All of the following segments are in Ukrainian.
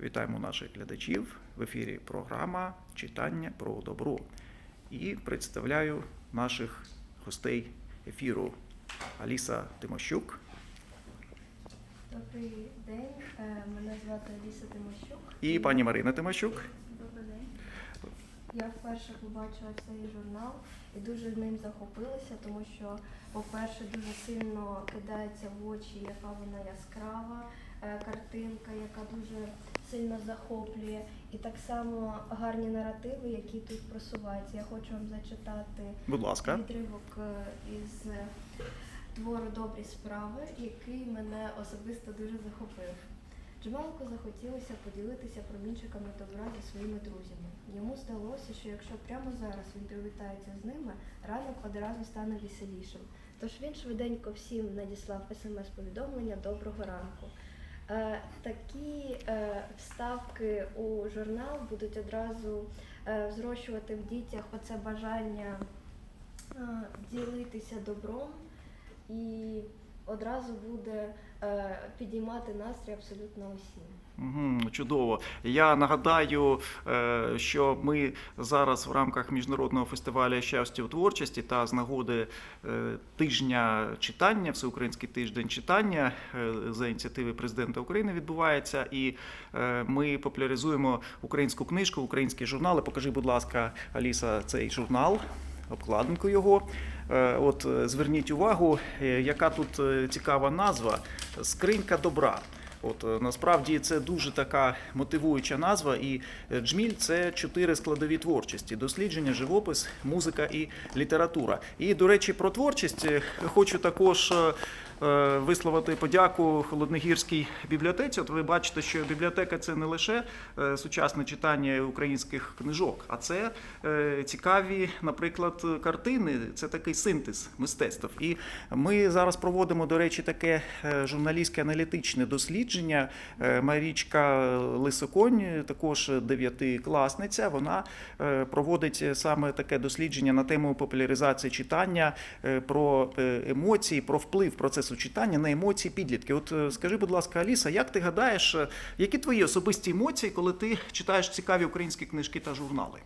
Вітаємо наших глядачів в ефірі програма Читання про добро. І представляю наших гостей ефіру Аліса Тимощук Добрий день, Е, мене звати Аліса Тимощук. і пані Марина Тимощук. Добрий день. Я вперше побачила цей журнал і дуже ним захопилася, тому що, по-перше, дуже сильно кидається в очі, яка вона яскрава картинка, яка дуже сильно захоплює. І так само гарні наративи, які тут просуваються. Я хочу вам зачитати Будь ласка. відривок е, із е, твору Добрі справи, який мене особисто дуже захопив. Джамалку захотілося поділитися промінчиками добра зі своїми друзями. Йому здалося, що якщо прямо зараз він привітається з ними, ранок одразу стане веселішим. Тож він швиденько всім надіслав смс-повідомлення Доброго ранку. Е, такі е, вставки у журнал будуть одразу е, зрощувати в дітях оце бажання ділитися добром. І одразу буде е, підіймати настрій абсолютно усім. Чудово. Я нагадаю, е, що ми зараз в рамках міжнародного фестивалю щастя у творчості та з нагоди е, тижня читання, всеукраїнський тиждень читання за ініціативи президента України відбувається. І ми популяризуємо українську книжку, українські журнали. Покажи, будь ласка, Аліса, цей журнал. Обкладинку його. Е, От е, зверніть увагу, е, яка тут цікава назва Скринька добра. От е, насправді це дуже така мотивуюча назва, і е, джміль це чотири складові творчості: дослідження, живопис, музика і література. І до речі, про творчість е, хочу також. Висловити подяку Холодногірській бібліотеці. От ви бачите, що бібліотека це не лише сучасне читання українських книжок, а це цікаві, наприклад, картини. Це такий синтез мистецтв. І ми зараз проводимо, до речі, таке журналістське аналітичне дослідження. Е, Марічка Лисоконь, також дев'ятикласниця, вона е, проводить саме таке дослідження на тему популяризації читання, е, про емоції, про вплив процесу читання на емоції підлітків. От скажи, будь ласка, Аліса, як ти гадаєш, які твої особисті емоції, коли ти читаєш цікаві українські книжки та журнали?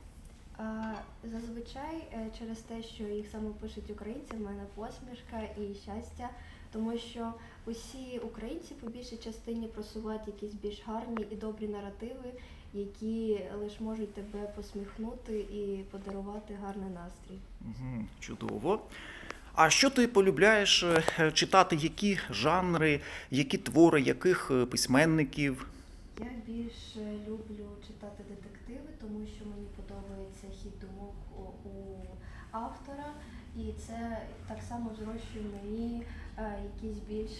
Зазвичай через те, що їх саме пишуть українці, в мене посмішка і щастя, тому що усі українці по більшій частині просувають якісь більш гарні і добрі наративи, які лише можуть тебе посміхнути і подарувати гарний настрій. Чудово. А що ти полюбляєш е, читати? Які жанри, які твори, яких е, письменників? Я більше люблю читати детективи, тому що мені подобається хід думок у- автора, і це так само зрощує мені е, якісь більш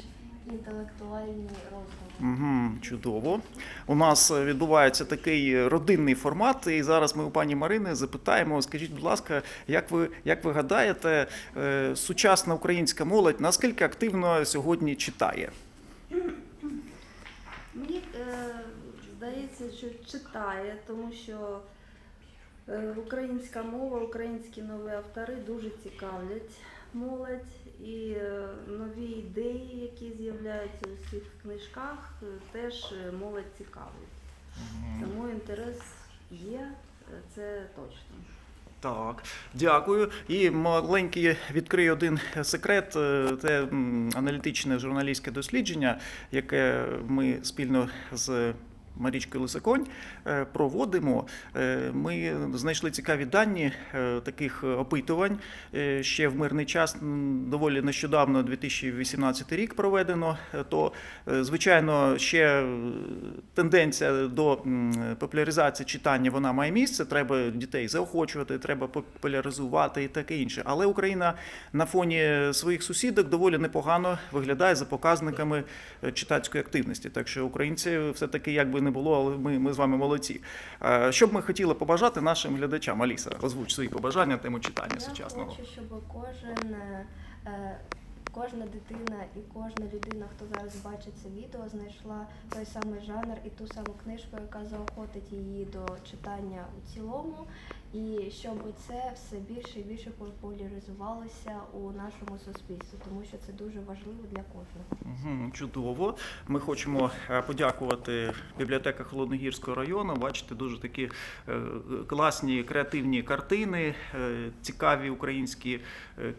інтелектуальні роздуми. Угу, чудово. У нас е, відбувається такий родинний формат, і зараз ми у пані Марини запитаємо. Скажіть, будь ласка, як ви, як ви гадаєте, е, сучасна українська молодь наскільки активно сьогодні читає? Е, здається, що читає, тому що е, українська мова, українські нові автори дуже цікавлять молодь і е, нові ідеї, які з'являються у цих книжках, теж молодь цікавлять. Тому інтерес є, це точно. Так, дякую. І маленький відкрию один секрет. Е, Це аналітичне журналістське дослідження, яке ми спільно з. Марічкою Лисаконь е, проводимо. Е, Ми знайшли цікаві дані е, таких опитувань ще в мирний час, доволі нещодавно, 2018 рік проведено. То, звичайно, ще тенденція до популяризації читання вона має місце. Треба дітей заохочувати, треба популяризувати і таке інше. Але Україна на фоні своїх сусідок доволі непогано виглядає за показниками читацької активності. Так що українці все-таки як не було, але ми, ми з вами молодці. Е, Що б ми хотіли побажати нашим глядачам? Аліса, озвуч свої побажання тему читання Я сучасного. хочу, щоб кожен е, е, кожна дитина і кожна людина, хто зараз бачить це відео, знайшла той самий жанр і ту саму книжку, яка заохотить її до читання у цілому, і щоб це все більше і більше популяризувалося у нашому суспільстві, тому що це дуже важливо для кожного. Чудово. Ми хочемо е, подякувати бібліотека Холодногірського району. Бачите, дуже такі е, класні креативні картини, е, цікаві українські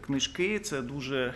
книжки. Це дуже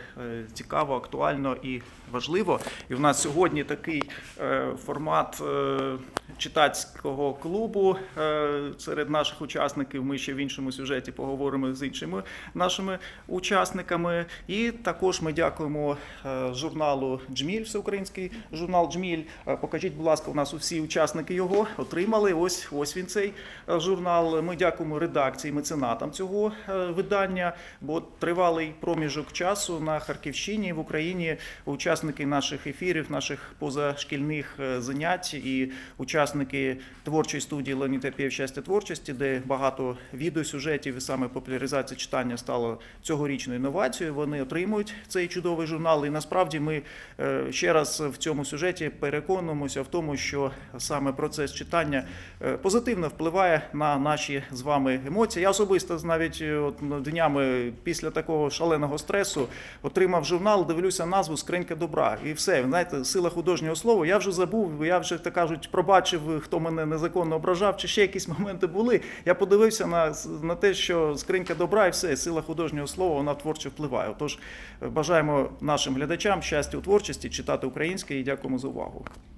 цікаво, актуально і важливо. І в нас сьогодні такий е, формат е, читацького клубу е, серед наших учасників. Ми ще в іншому сюжеті поговоримо з іншими нашими учасниками. І також ми дякуємо е, журналу Джміль, всеукраїнський журнал Джміль. Е, Покажіть, будь ласка, у нас усі учасники його отримали. Ось ось він цей журнал. Ми дякуємо редакції, меценатам цього видання, бо тривалий проміжок часу на Харківщині в Україні учасники наших ефірів, наших позашкільних занять і учасники творчої студії Леонід Апєв щастя творчості, де багато відеосюжетів і саме популяризація читання стало цьогорічною інновацією. Вони отримують цей чудовий журнал. І насправді ми е, ще раз в цьому сюжеті переконуємося в тому, що саме процес читання е, позитивно впливає на наші з вами емоції. Я особисто навіть е, от ну, днями після такого шаленого стресу отримав журнал, дивлюся назву Скринька добра. І все, знаєте, сила художнього слова. Я вже забув, я вже так кажуть, пробачив, хто мене незаконно ображав, чи ще якісь моменти були. Я подивився на, на те, що скринька добра і все, сила художнього слова, вона творчо впливає. Отож, бажаємо нашим глядачам щастя у творчості, читати українське і дякуємо за увагу.